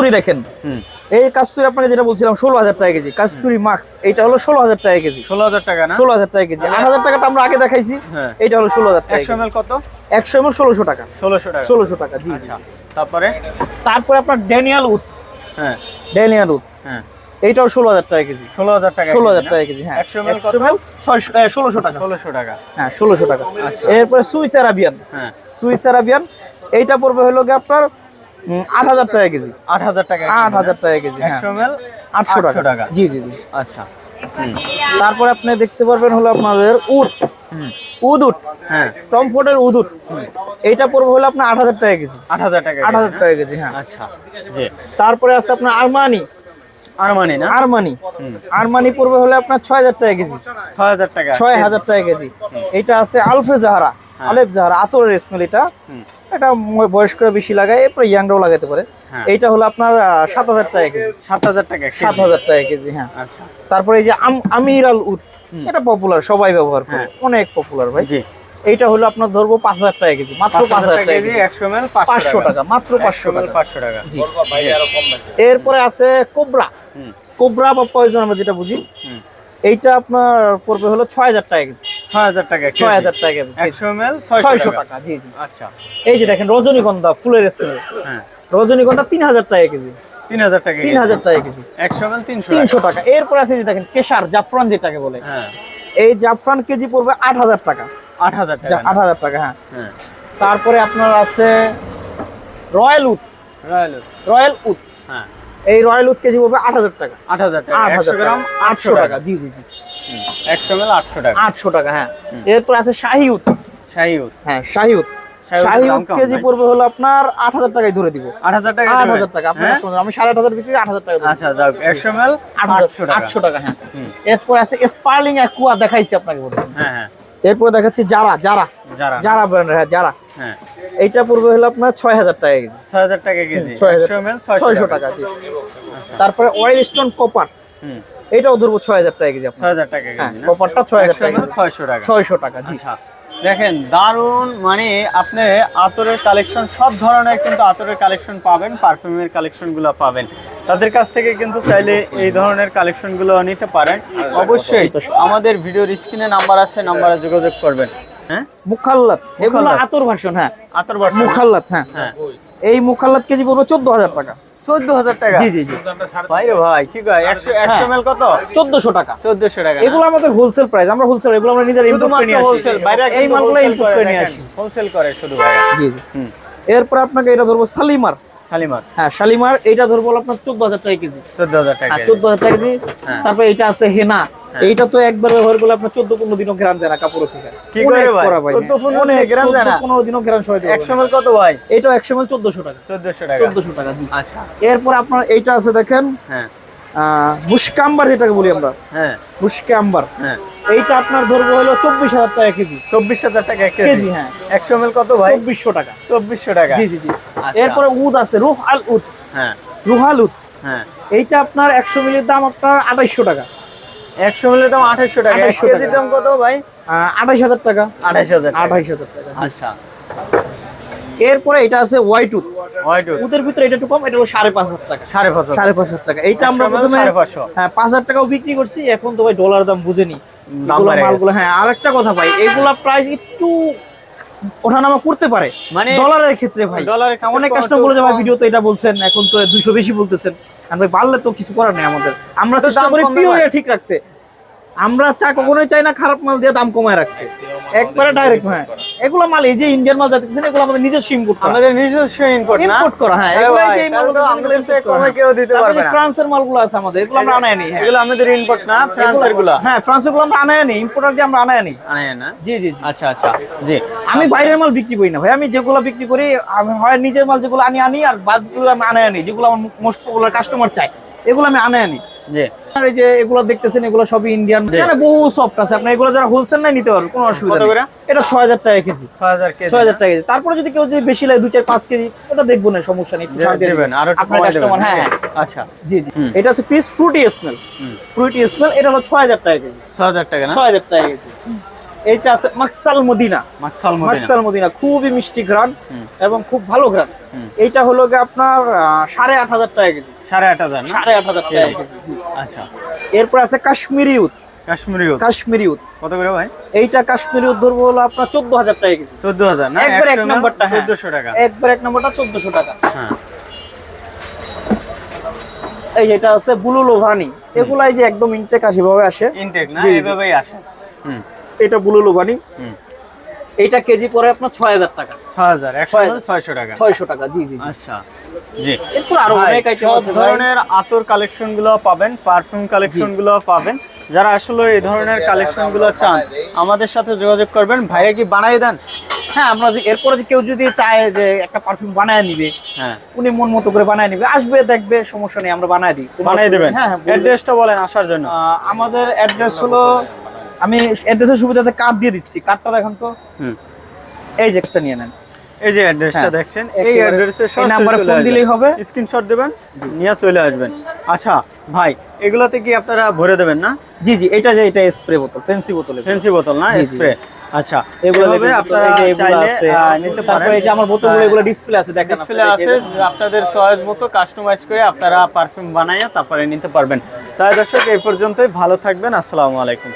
কাস্তুরি দেখেন। এই কাস্তুরি আপনাকে যেটা বলছিলাম ষোলো হাজার টাকা কেজি। কাস্তুরি মাক্স এটা হলো ষোলো হাজার টাকা কেজি। ষোলো হাজার টাকা না? ষোলো হাজার টাকা কেজি। আট হাজার টাকাটা আমরা আগে দেখাইছি। হ্যাঁ। এটা হলো ষোলো হাজার টাকা একশো এমএল কত? একশো এমএল ষোলোশো টাকা। ষোলোশো টাকা। ষোলোশো টাকা জি আচ্ছা। তারপরে? তারপরে আপনার ড্যানিয়াল উড। হ্যাঁ। Daniel Wood. হ্যাঁ। এইটাও ষোলো হাজার টাকা কেজি। ষোলো হাজার টাকা ষোলো হাজার টাকা কেজি হ্যাঁ। 100 ml ছয়শো ষোলোশো টাকা। ষোলোশো টাকা। হ্যাঁ ষোলোশো টাকা। আচ্ছা। এরপরে সুইস আরাবিয়ান হ্যাঁ। সুইস আরাবিয়ান এইটা পড়বে হলো গিয়ে আপনার আট হাজার টাকা কেজি। আট হাজার টাকা আট হাজার টাকা কেজি হ্যাঁ। একশো আটশো টাকা। টাকা। জি জি জি। আচ্ছা। তারপরে আপনি দেখতে পারবেন হলো আপনাদের উড হুম। উদ উড হ্যাঁ। টমফোর্ডের উদ উড এইটা পড়বে হলো আপনার আট হাজার টাকা কেজি। আট হাজার টাকা আট হাজার টাকা কেজি হ্যাঁ। আচ্ছা জি। তারপরে আছে আপনার আরমানি। আরমানি না? আরমানি। আরমানি পড়বে হলে আপনার ছয় হাজার টাকা কেজি। ছয় হাজার টাকা। ছয় হাজার টাকা কেজি। এটা আছে আলফে জাহারা। আলেফ জাহারা আতরের স্মেল এটা। এটা বয়স্করা বেশি লাগায় এরপরে ইয়াংরাও লাগাতে পারে। হ্যাঁ। এইটা হলো আপনার সাত হাজার টাকা কেজি। সাত হাজার টাকা সাত হাজার টাকা কেজি হ্যাঁ। আচ্ছা। তারপরে এই যে আমির আল উদ এটা পপুলার সবাই ব্যবহার করে। হ্যাঁ। অনেক পপুলার ভাই। এইটা হলো আপনার ধরবো পাঁচ হাজার টাকা কেজি মাত্র পাঁচ হাজার টাকা টাকা কেজি পাঁচশো টাকা। মাত্র পাঁচশো টাকা। পাঁচশো টাকা। জি। এরপরে আছে কোবরা। হুম। কোবরা বা পয়জন আমরা যেটা বুঝি এইটা আপনার পড়বে হলো ছয় হাজার টাকা কেজি। ছয় হাজার টাকা ছয় হাজার টাকা কেজি একশো এমএল ছয়শো ছয়শো টাকা। জি জি। আচ্ছা। এই যে দেখেন রজনীগন্ধা ফুলের স্মেল। হ্যাঁ। রজনীগন্ধা তিন হাজার টাকা কেজি। তিন হাজার টাকা তিন হাজার টাকা কেজি। একশো এমএল তিনশো তিনশো টাকা। এরপর আছে যে দেখেন কেশার জাফরান যেটাকে বলে। হ্যাঁ। এই জাফরান কেজি পড়বে আট হাজার টাকা। আট হাজার টাকা। যা- আট হাজার টাকা হ্যাঁ। হ্যাঁ। তারপরে আপনার আছে royal wood royal royal wood হ্যাঁ। এই রয়্যাল উড কেজি পড়বে আট হাজার টাকা। আট হাজার টাকা। আট একশো হাজার গ্রাম গ্রাম আটশো টাকা। জি জি জি। একশো এমএল আটশো টাকা। আটশো টাকা হ্যাঁ। এরপর আছে শাহি উড শাহিউদ হ্যাঁ শাহি উড শাহি উটের শাহি দাম উড কেমন কেজি পড়বে হলো আপনার আট হাজার টাকায় ধরে দিব। আট হাজার টাকা আট দেবে? হাজার টাকা আপনার হ্যাঁ? শুনুন, আমি সাড়ে আট হাজার বিক্রি আট হাজার টাকা আচ্ছা যাক টাকা। হ্যাঁ। এরপর আছে স্পার্লিং অ্যাকুয়া দেখাইছি আপনাকে বলে হ্যাঁ হ্যাঁ। এরপর দেখাচ্ছি যারা যারা যারা ব্র্যান্ডের হ্যাঁ যারা হ্যাঁ। এইটা পড়বে হলো আপনার ছয় হাজার টাকা কেজি। ছয় হাজার টাকা কেজি। টাকা। জি। তারপরে অয়েল স্টোন কপার হুম। এটাও ধরবো ছয় হাজার টাকা কেজি আপনার। ছয় হাজার টাকা হ্যাঁ কেজি না? কপারটা ছয় হাজার টাকা ছয়শো টাকা? ছয়শো টাকা জি। আচ্ছা দেখেন দারুণ মানে আপনি আতরের কালেকশন সব ধরনের কিন্তু আতরের কালেকশন পাবেন পারফিউমের কালেকশনগুলো পাবেন। তাদের কাছ থেকে কিন্তু চাইলে এই ধরনের কালেকশনগুলো নিতে পারেন। অবশ্যই আমাদের ভিডিওর স্ক্রিনে নাম্বার আছে নাম্বারে যোগাযোগ করবেন। হ্যাঁ? মুখাল্লাত এগুলো। আতর ভার্সন হ্যাঁ। আতর বাটা মুখাল্লাত হ্যাঁ। হ্যাঁ। এই মুখাল্লাত কেজি পড়বে চোদ্দ হাজার টাকা। চোদ্দ হাজার টাকা? জি জি জি। ভাই রে ভাই কি কয় একশো একশো হ্যাঁ। কত? চোদ্দশো টাকা। চোদ্দশো টাকা এগুলো আমাদের হোলসেল প্রাইস আমরা হোলসেল এগুলো আমরা নিজের ইম্পোর্ট করে নিয়ে হোলসেল বাইরে এই মালগুলো ইম্পোর্ট করে নিয়ে আসি। হোলসেল করে শুধু জি জি। এরপর আপনাকে এটা ধরবো শালিমার। শালিমার। হ্যাঁ শালিমার এটা ধরবো আপনার চোদ্দ হাজার টাকা কেজি। চোদ্দ হাজার টাকা হ্যাঁ চোদ্দ হাজার টাকা কেজি। তারপর তারপরে এটা আছে হেনা। এইটা তো একবার ব্যবহার করলে আপনার চোদ্দ পনেরো দিনও গ্রাম যায় না কাপড় থেকে। কি করে ভাই? 14 15 অনেক গ্রাম যায় না? পনেরো দিনও গ্রাম কত ভাই? টাকা। আচ্ছা। এরপর আপনার এইটা আছে দেখেন হ্যাঁ। মুস্কাম্বার যেটাকে বলি আমরা। হ্যাঁ। হ্যাঁ। এইটা আপনার ধরবো হলো চব্বিশ হাজার টাকা কেজি। চব্বিশ হাজার টাকা এক কেজি? হ্যাঁ। একশো এমএল কত ভাই? চব্বিশশো টাকা। চব্বিশশো টাকা। জি জি জি। আচ্ছা। এরপরে উদ আছে রুহ আল উদ। হ্যাঁ। রুহাল উদ। হ্যাঁ। এইটা আপনার একশো মিলির দাম আপনার আঠাইশশো টাকা। একশো হলে দাম আঠাশশো টাকা। এক কেজির দাম কত ভাই? আঠাশ হাজার টাকা। আঠাশ হাজার আঠাশ হাজার টাকা আচ্ছা। এরপরে এটা আছে ওয়াই হোয়াইট উদের ভিতরে এটা একটু কম এটা হলো সাড়ে পাঁচ হাজার টাকা। সাড়ে পাঁচ সাড়ে পাঁচ হাজার টাকা। এইটা আমরা প্রথমে হ্যাঁ পাঁচ হাজার টাকাও বিক্রি করছি। এখন তো ভাই ডলার দাম বুঝেনি মালগুলো হ্যাঁ আর একটা কথা ভাই এগুলা প্রাইস একটু ওঠানামা করতে পারে। মানে ডলারের ক্ষেত্রে ভাই। ডলারের অনেক কাস্টমার বলে যাবে ভিডিও তো এটা বলছেন এখন তো দুইশো বেশি বলতেছেন। আর ভাই বাড়লে তো কিছু করার নেই আমাদের। আমরা চেষ্টা করি পিওর ঠিক রাখতে। আমরা চা কখনোই চাই না খারাপ মাল দিয়ে দাম কমায় রাখতে। একবারে ডাইরেক্ট হ্যাঁ। এগুলো মাল এই যে ইন্ডিয়ান মাল যাতে এগুলো আমাদের নিজস্ব ইম্পোর্ট করা। আমাদের নিজস্ব ইম্পোর্ট না? ইম্পোর্ট করা হ্যাঁ। এগুলো এই যে মালগুলো আমাদের চেয়ে কমে হ্যাঁ। কেউ দিতে পারবে না। ফ্রান্সের মালগুলো আছে আমাদের এগুলো আমরা আনায় নি হ্যাঁ। এগুলো আমাদের ইম্পোর্ট না ফ্রান্সেরগুলা? হ্যাঁ ফ্রান্সেরগুলো আমরা আনায় নি ইম্পোর্টার দিয়ে আমরা আনায় নি আনে না? জি জি জি। আচ্ছা আচ্ছা। জি। আমি বাইরের মাল বিক্রি করি না ভাই আমি যেগুলো বিক্রি করি আমি হয় নিজের মাল যেগুলো আনি আনি আর বাদগুলো আমি আনায় আনি যেগুলো আমার মোস্ট পপুলার কাস্টমার চাই এগুলো আমি আনায় আনি। জি। আর এই যে এগুলো দেখতেছেন এগুলো সবই ইন্ডিয়ান মানে বহু সফট আছে। আপনি এগুলো যারা হোলসেল নাই নিতে পারবেন কোনো অসুবিধা নেই। এটা ছয় হাজার টাকা কেজি। ছয় হাজার কেজি ছয় হাজার টাকা কেজি। তারপরে যদি কেউ যদি বেশি লাগে দুই চার পাঁচ কেজি ওটা দেখব না সমস্যা নেই ছাড় দিবেন। আরও একটু আপনার কাস্টমার দেবেন, হ্যাঁ আচ্ছা। জি জি। এটা হচ্ছে peace fruity smell fruity smell এটা হলো ছয় হাজার টাকা কেজি। ছয় হাজার টাকা না? ছয় হাজার টাকা কেজি। এইটা আছে মাকসাল মদিনা। মাকসাল মদিনা। মাকসাল মদিনা খুবই মিষ্টি হুম। এবং খুব ভালো হুম। এইটা হলো গিয়ে আপনার আহ, সাড়ে আট হাজার টাকা কেজি। সাড়ে আট হাজার সাড়ে আট হাজার টাকা। আচ্ছা। এরপর আছে কাশ্মীরি উদ। কাশ্মীরি উদ। কাশ্মীরি উদ। কত করে ভাই? এইটা কাশ্মীরি উদ ধরবো হলো আপনার চোদ্দ হাজার টাকা কেজি। চোদ্দ হাজার না? একবার এক নম্বরটা হ্যাঁ। চোদ্দশো টাকা। একবার এক নম্বরটা চোদ্দশো টাকা। হ্যাঁ। এই যেটা আছে বুলু লোভানি। এগুলাই যে একদম ইনটেক আশি ভাবে আসে। ইনটেক না। এইভাবেই আসে। হুম। এটা বুলু লোভানি। হুম। এইটা কেজি পরে আপনার ছয় হাজার টাকা। ছয় হাজার। একশো ছয় হলে ছয়শো টাকা। ছয়শো টাকা জি জি। আচ্ছা। এরপর আরও অনেক আইটেম আছে ধরনের আতর কালেকশনগুলো পাবেন পারফিউম কালেকশনগুলো পাবেন। যারা আসলে এই ধরনের কালেকশনগুলো চান আমাদের সাথে যোগাযোগ করবেন। ভাইরা কি বানাই দেন? হ্যাঁ আমরা এরপরে যে কেউ যদি চায় যে একটা পারফিউম বানায় নিবে হ্যাঁ। উনি মন মতো করে বানায় নিবে। আসবে দেখবে সমস্যা নেই আমরা বানায় দিই। বানাই দেবেন? হ্যাঁ হ্যাঁ। অ্যাড্রেসটা বলেন আসার জন্য। আমাদের অ্যাড্রেস হলো আমি অ্যাড্রেসের সুবিধাতে কার্ড দিয়ে দিচ্ছি। কার্ডটা দেখেন তো। হুম। এই যে extra নিয়ে নেন। এই যে অ্যাড্রেসটা হ্যাঁ, দেখছেন এই অ্যাড্রেসে এই নাম্বারে ফোন দিলেই হবে। স্ক্রিনশট দেবেন নিয়ে চলে আসবেন। আচ্ছা ভাই এগুলাতে কি আপনারা ভরে দেবেন না? জি জি এটা যে এটা স্প্রে বোতল ফেন্সি বোতল বোতল না? স্প্রে আচ্ছা এগুলো আপনারা এগুলো আছে। নিতে পারেন এই যে আমার বোতলগুলো এগুলো ডিসপ্লে আছে দেখেন ডিসপ্লে আছে আপনাদের চয়েস মতো কাস্টমাইজ করে আপনারা পারফিউম বানাইয়া তারপরে নিতে পারবেন। তাই দর্শক এই পর্যন্তই। ভালো থাকবেন। আসসালামু আলাইকুম।